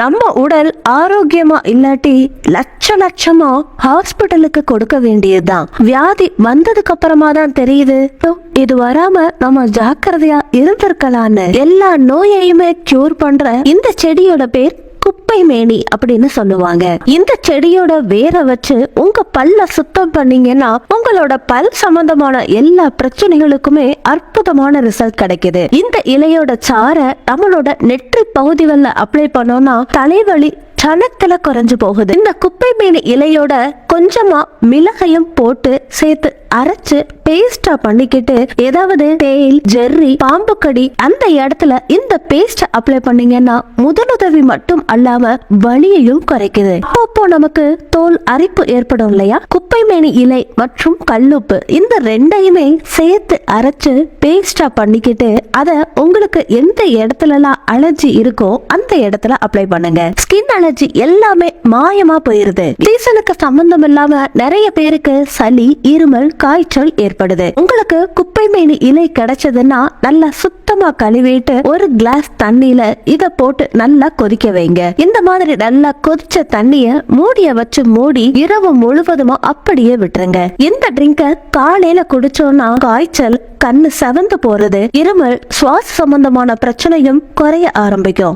நம்ம உடல் ஆரோக்கியமா இல்லாட்டி லட்ச லட்சமா ஹாஸ்பிட்டலுக்கு கொடுக்க வேண்டியதுதான். வியாதி வந்ததுக்கு அப்புறமா தான் தெரியுது. இது வராம நம்ம ஜாக்கிரதையா இருந்திருக்கலாம்னு எல்லா நோயையுமே கியூர் பண்ற இந்த செடியோட பேர் குப்பை மேனி அப்படின்னு சொல்லுவாங்க. இந்த செடியோட வேரை வச்சு உங்க பல்ல சுத்தம் பண்ணீங்கன்னா உங்களோட பல் சம்பந்தமான எல்லா பிரச்சனைகளுக்குமே அற்புதமான ரிசல்ட் கிடைக்குது. இந்த இலையோட சாரை நம்மளோட நெற்றி பகுதிகளில் அப்ளை பண்ணோம்னா தலைவலி சனத்துல குறைஞ்சு போகுது. இந்த குப்பை மீன் இலையோட கொஞ்சமா மிளகையும் போட்டு சேர்த்து அரைச்சு பேஸ்டா பண்ணிக்கிட்டு ஏதாவது தேயில் ஜெர்ரி பாம்பு கடி அந்த இடத்துல இந்த பேஸ்ட் அப்ளை பண்ணீங்கன்னா முதலுதவி மட்டும் அல்லாம வலியையும் குறைக்குது. அப்பப்போ நமக்கு தோல் அரிப்பு ஏற்படும் இல்லையா? குப்பை மேனி இலை மற்றும் கல்லுப்பு இந்த ரெண்டையுமே சேர்த்து அரைச்சு பேஸ்டா பண்ணிக்கிட்டு அத உங்களுக்கு எந்த இடத்துலலாம் அலர்ஜி இருக்கோ அந்த இடத்துல அப்ளை பண்ணுங்க. ஸ்கின் அலர்ஜி எல்லாமே மாயமா போயிருது. சீசனுக்கு சம்பந்தம் இல்லாம நிறைய பேருக்கு சளி இருமல் காய்ச்சல் ஏற்படுது. உங்களுக்கு குப்பை மேனி இலை கிடைச்சதுன்னா நல்லா சுத்தமா கழுவிட்டு ஒரு கிளாஸ் தண்ணியில இத போட்டு நல்லா கொதிக்க வைங்க. இந்த மாதிரி நல்லா கொதிச்ச தண்ணிய மூடிய வச்சு மூடி இரவு முழுவதுமா அப்படியே விட்டுருங்க. இந்த ட்ரிங்க காலையில குடிச்சோம்னா காய்ச்சல் கண்ணு செவந்து போறது இருமல் சுவாச சம்பந்தமான பிரச்சனையும் குறைய ஆரம்பிக்கும்.